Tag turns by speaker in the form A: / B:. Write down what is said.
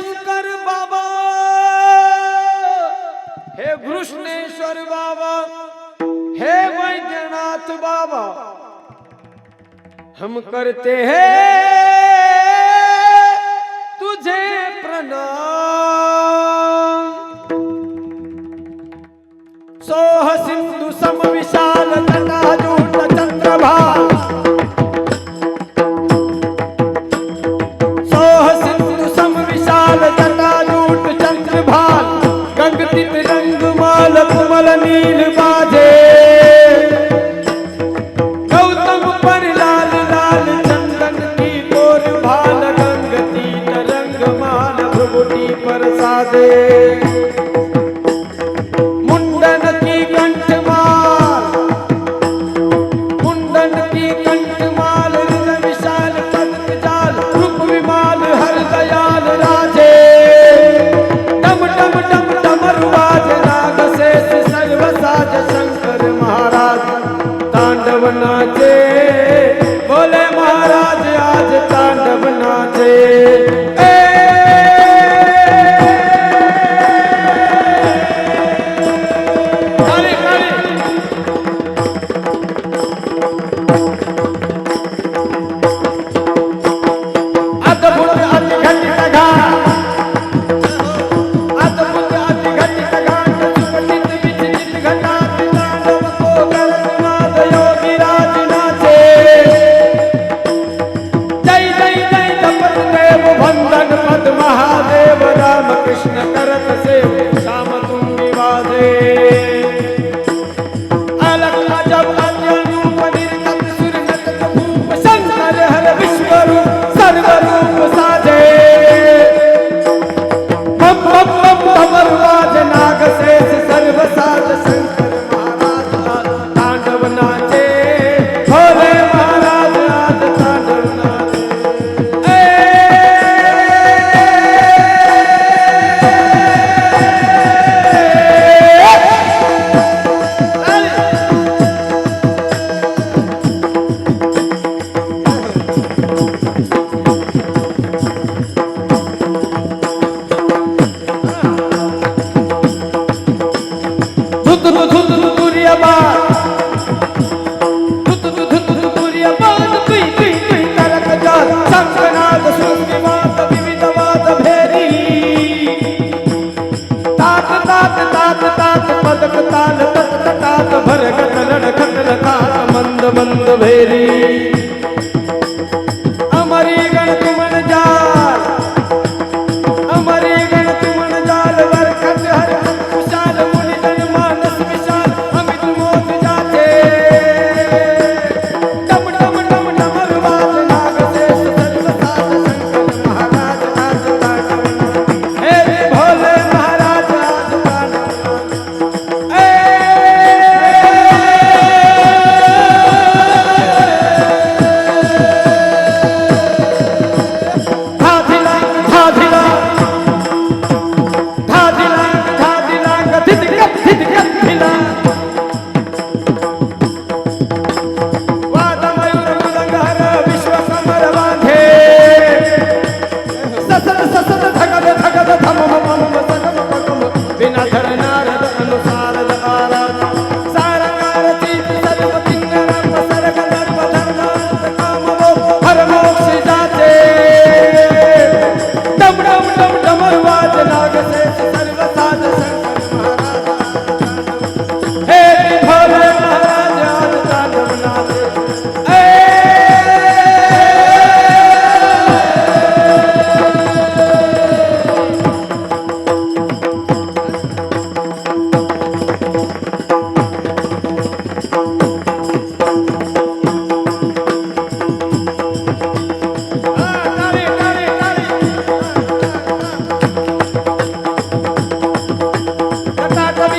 A: शंकर बाबा। हे घृष्णेश्वर बाबा हे वैद्यनाथ बाबा। हम करते हैं तुझे प्रणाम। सोह सिंधु सम विशाल तटा আনন্দ ভেরি